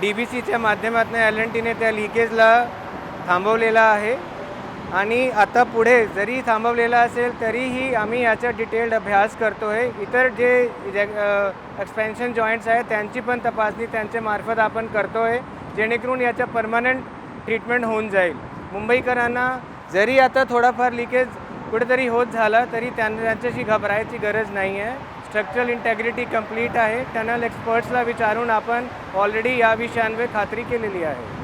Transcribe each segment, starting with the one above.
D बी सीच्या माध्यमातून L N टीने त्या लिकेजला थांबवलेला आहे. आणि आता पुढे जरी थांबवलेला असेल तरीही आम्ही याचा डिटेल्ड अभ्यास करतो आहे इतर जे एक्सपेन्शन जॉईंट्स आहेत त्यांची पण तपासणी त्यांच्या मार्फत आपण करतो आहे जेणेकरून याचा परमनंट ट्रीटमेंट होऊन जाईल. मुंबईकरांना जरी आता थोडाफार लिकेज कुठेतरी होत झाला तरी त्यांच्याशी घबरायची गरज नाही आहे स्ट्रक्चरल इंटेग्रिटी कंप्लीट आहे. टनल एक्सपर्ट्सला विचारून आपण ऑलरेडी या विषयांवर खात्री केलेली आहे.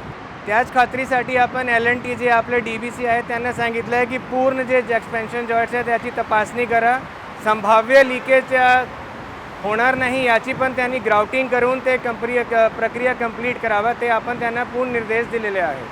त्याच खात्रीसाठी आपण एल एन टी जे आपले डी बी सी आहे त्यांना सांगितलं आहे की पूर्ण जे एक्सपेन्शन जॉईंट्स आहे त्याची तपासणी करा. संभाव्य लिकेज होणार नाही याची पण त्यांनी ग्राउटिंग करून ते कंप्रिय क प्रक्रिया कंप्लीट करावा ते आपण त्यांना पूर्ण निर्देश दिलेले आहेत.